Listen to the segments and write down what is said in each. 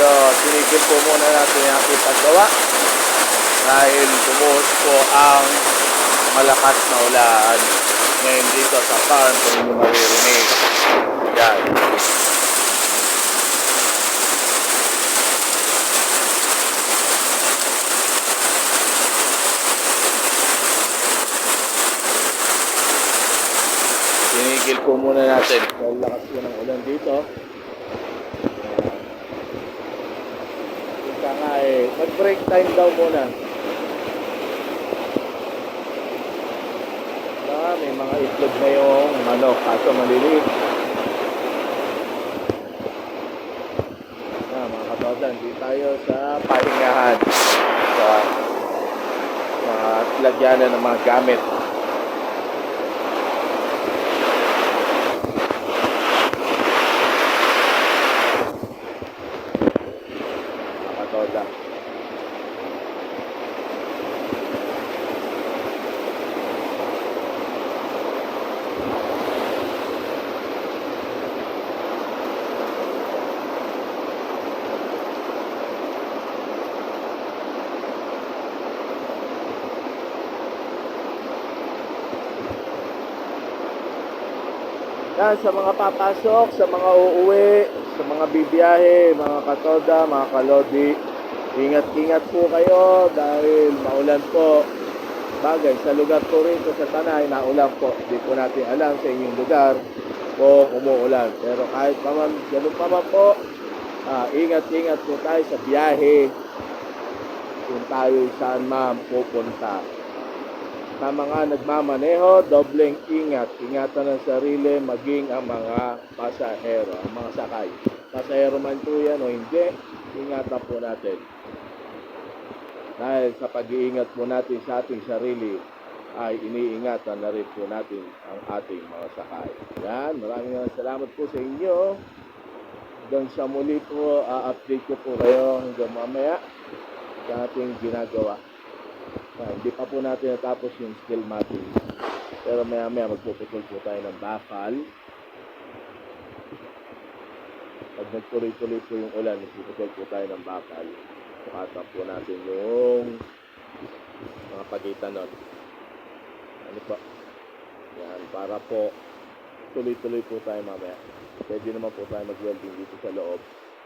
medyo tinigil po muna natin yung ating paggawa dahil bumuhos po ang malakas na ulan ngayon dito sa farm kung hindi maririnig. Yan. Tinigil po muna natin. Dahil lakas po ng ulan dito. Mag-break time daw muna. Ah, may mga itlog na yung manok, kaso maliliit. Ah, mga katodan, di tayo sa pahingahan. Sa mga lagyanan ng mga gamit. Mga katodan. Yan, sa mga papasok, sa mga uuwi, sa mga bibiyahe, mga katoda, mga kalodi, ingat-ingat po kayo dahil maulan po. Bagay, sa lugar po rito sa Tanay, naulan po. Hindi po natin alam sa inyong lugar kung umuulan. Pero kahit pa man, ganun pa man po, ah, ingat-ingat po tayo sa biyahe kung tayo saan man pupunta sa mga nagmamaneho, dobleng ingat. Ingatan ang sarili, maging ang mga pasahero, ang mga sakay. Pasahero man po yan o hindi, ingatan po natin. Dahil sa pag-iingat po natin sa ating sarili, ay iniingatan na rin po natin ang ating mga sakay. Yan, maraming salamat po sa inyo. Hanggang sa muli po, a-update ko po kayo hanggang mamaya sa ating ginagawa. Ah, hindi pa po natin natapos yung skill mapping. Pero maya maya magpuputol po tayo ng bakal. Pag nagtuloy-tuloy po yung ulan, magpuputol po tayo ng bakal. Sukatan po natin yung mga pagitan nun. Ano po? Yan, para po tuloy-tuloy po tayo mamaya. Pwede naman po tayo mag-welding dito sa loob.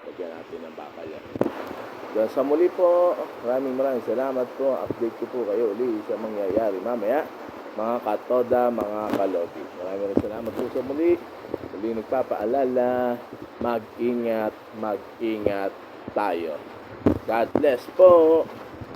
Lagyan natin ng bakal yan. Yan, sa muli po, maraming maraming salamat po. Update ko po kayo uli sa mangyayari mamaya. Mga katoda, mga kalodi. Maraming maraming salamat po sa muli. Muli nagpapaalala, mag-ingat, mag-ingat tayo. God bless po.